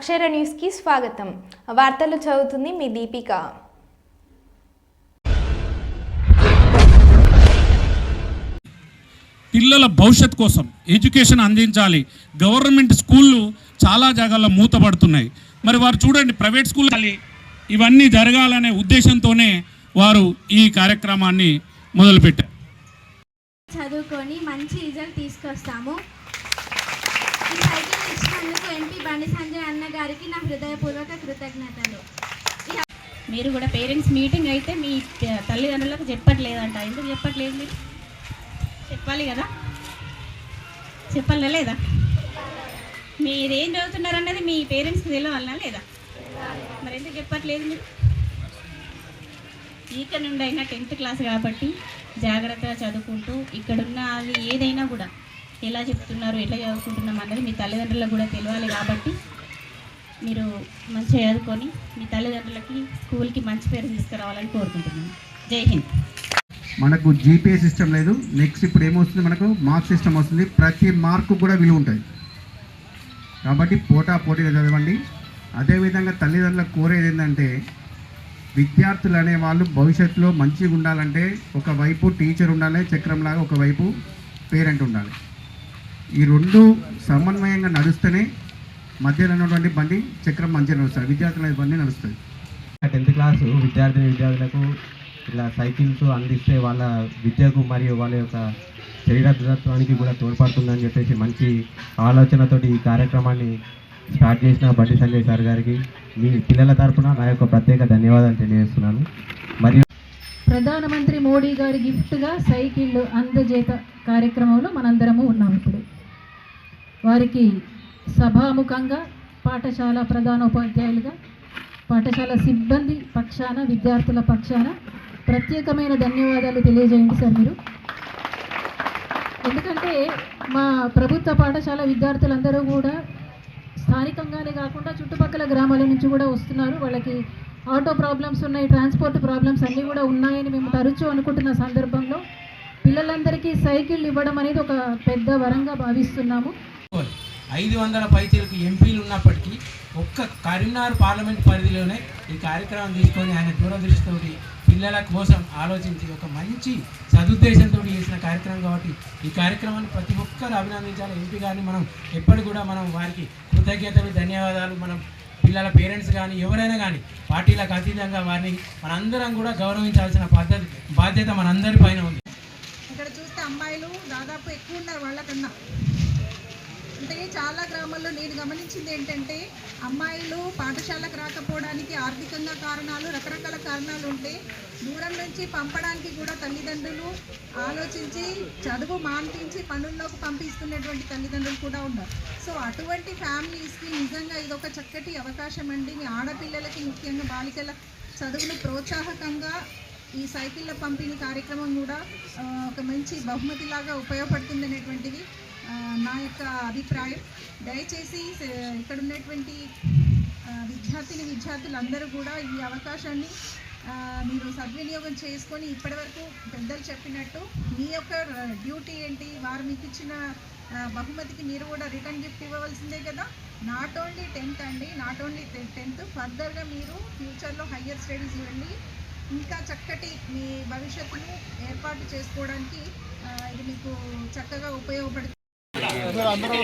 అక్షర న్యూస్కి స్వాగతం. వార్తలు చదువుతుంది మీ దీపిక. పిల్లల భవిష్యత్ కోసం ఎడ్యుకేషన్ అందించాలి. గవర్నమెంట్ స్కూళ్ళు చాలా జాగాల్లో మూతపడుతున్నాయి. మరి వారు చూడండి ప్రైవేట్ స్కూల్ ఇవన్నీ జరగాలనే ఉద్దేశంతోనే వారు ఈ కార్యక్రమాన్ని మొదలుపెట్టారు. చదువుకొని మంచి రిజల్ట్ తీసుకొస్తాము. ఈ సైకిల్ ఇచ్చినందుకు ఎంపీ బండి సంజయ్ అన్న గారికి నా హృదయపూర్వక కృతజ్ఞతలు మీరు కూడా పేరెంట్స్ మీటింగ్ అయితే మీ తల్లిదండ్రులకు చెప్పట్లేదంట. ఎందుకు చెప్పట్లేదు మీరు? చెప్పాలి కదా? చెప్పాలా లేదా? మీరేం చదువుతున్నారన్నది మీ పేరెంట్స్కి తెలియాలనా లేదా? మరి ఎందుకు చెప్పట్లేదు మీరు? ఇక్కడ నుండి అయినా టెన్త్ క్లాస్ కాబట్టి జాగ్రత్తగా చదువుకుంటూ ఇక్కడున్న అది ఏదైనా కూడా ఎలా చెప్తున్నారు ఎట్లా చదువుకుంటున్నాం అన్నది మీ తల్లిదండ్రులకు కూడా తెలియాలి కాబట్టి మీరు మంచిగా చదువుకొని మీ తల్లిదండ్రులకి స్కూల్కి మంచి పేరు తీసుకురావాలని కోరుకుంటున్నాను. జై హింద్. మనకు జీపీఏ సిస్టమ్ లేదు. నెక్స్ట్ ఇప్పుడు ఏమొస్తుంది మనకు? మార్క్ సిస్టమ్ వస్తుంది. ప్రతి మార్కు కూడా విలువ ఉంటుంది. కాబట్టి పోటా పోటీగా చదవండి. అదేవిధంగా తల్లిదండ్రులకు కోరేది ఏంటంటే విద్యార్థులు అనేవాళ్ళు భవిష్యత్తులో మంచిగా ఉండాలంటే ఒకవైపు టీచర్ ఉండాలి చక్రంలాగా ఒకవైపు పేరెంట్ ఉండాలి. ఈ రెండు సమన్వయంగా నడుస్తేనే మధ్యలో ఉన్నటువంటి బండి చక్రం మంచిగా నడుస్తుంది. విద్యార్థుల బండి నడుస్తుంది. టెన్త్ క్లాసు విద్యార్థిని విద్యార్థులకు ఇలా సైకిల్స్ అందిస్తే వాళ్ళ విద్యకు మరియు వాళ్ళ యొక్క శరీర దృఢత్వానికి కూడా తోడ్పడుతుందని చెప్పేసి మంచి ఆలోచనతోటి ఈ కార్యక్రమాన్ని స్టార్ట్ చేసిన బండి సంజయ్ సార్ గారికి మీ పిల్లల తరపున నా యొక్క ప్రత్యేక ధన్యవాదాలు తెలియజేస్తున్నాను. మరియు ప్రధానమంత్రి మోడీ గారి గిఫ్ట్గా సైకిళ్ళు అందజేత కార్యక్రమంలో మనందరము ఉన్నాం ఇప్పుడు. వారికి సభాముఖంగా పాఠశాల ప్రధానోపాధ్యాయులుగా పాఠశాల సిబ్బంది పక్షాన విద్యార్థుల పక్షాన ప్రత్యేకమైన ధన్యవాదాలు తెలియజేయండి సార్ మీరు. ఎందుకంటే మా ప్రభుత్వ పాఠశాల విద్యార్థులందరూ కూడా స్థానికంగానే కాకుండా చుట్టుపక్కల గ్రామాల నుంచి కూడా వస్తున్నారు. వాళ్ళకి ఆటో ప్రాబ్లమ్స్ ఉన్నాయి ట్రాన్స్పోర్ట్ ప్రాబ్లమ్స్ అన్నీ కూడా ఉన్నాయని మేము తరచూ అనుకుంటున్న సందర్భంలో పిల్లలందరికీ సైకిల్ ఇవ్వడం అనేది ఒక పెద్ద వరంగా భావిస్తున్నాము. ఐదు వందల పైచీలకు ఎంపీలు ఉన్నప్పటికీ ఒక్క కరీంనగర్ పార్లమెంట్ పరిధిలోనే ఈ కార్యక్రమం తీసుకొని ఆయన దూరదృష్టితోటి పిల్లల కోసం ఆలోచించి ఒక మంచి సదుద్దేశంతో చేసిన కార్యక్రమం కాబట్టి ఈ కార్యక్రమాన్ని ప్రతి ఒక్కరు అభినందించాలి. ఎంపీ గారిని మనం ఎప్పటి కూడా మనం వారికి కృతజ్ఞతలు ధన్యవాదాలు మనం పిల్లల పేరెంట్స్ కానీ ఎవరైనా కానీ పార్టీలకు అతీతంగా వారిని మనందరం కూడా గౌరవించాల్సిన పద్ధతి బాధ్యత మనందరి పైన ఉంది. ఇక్కడ చూస్తే అమ్మాయిలు దాదాపు ఎక్కువ ఉన్నారు వాళ్ళకన్నా. చాలా గ్రామాల్లో నేను గమనించింది ఏంటంటే అమ్మాయిలు పాఠశాలకు రాకపోవడానికి ఆర్థికంగా కారణాలు రకరకాల కారణాలు ఉంటే దూరం నుంచి పంపడానికి కూడా తల్లిదండ్రులు ఆలోచించి చదువు మాన్పించి పనుల్లోకి పంపిస్తున్నటువంటి తల్లిదండ్రులు కూడా ఉన్నారు. సో అటువంటి ఫ్యామిలీస్కి నిజంగా ఇది ఒక చక్కటి అవకాశం అండి. మీ ఆడపిల్లలకి ముఖ్యంగా బాలికల చదువును ప్రోత్సాహకంగా ఈ సైకిళ్ళ పంపిణీ కార్యక్రమం కూడా ఒక మంచి బహుమతిలాగా ఉపయోగపడుతుంది అనేటువంటిది నా యొక్క అభిప్రాయం. దయచేసి ఇక్కడ ఉన్నటువంటి విద్యార్థిని విద్యార్థులందరూ కూడా ఈ అవకాశాన్ని మీరు సద్వినియోగం చేసుకొని ఇప్పటివరకు పెద్దలు చెప్పినట్టు మీ యొక్క డ్యూటీ ఏంటి? వారు మీకు ఇచ్చిన బహుమతికి మీరు కూడా రిటర్న్ గిఫ్ట్ ఇవ్వవలసిందే కదా? నాట్ ఓన్లీ టెన్త్ అండి నాట్ ఓన్లీ టెన్త్ ఫర్దర్గా మీరు ఫ్యూచర్లో హయ్యర్ స్టడీస్ వెళ్ళి ఇంకా చక్కటి మీ భవిష్యత్తును ఏర్పాటు చేసుకోవడానికి ఇది మీకు చక్కగా ఉపయోగపడుతుంది. అందరూ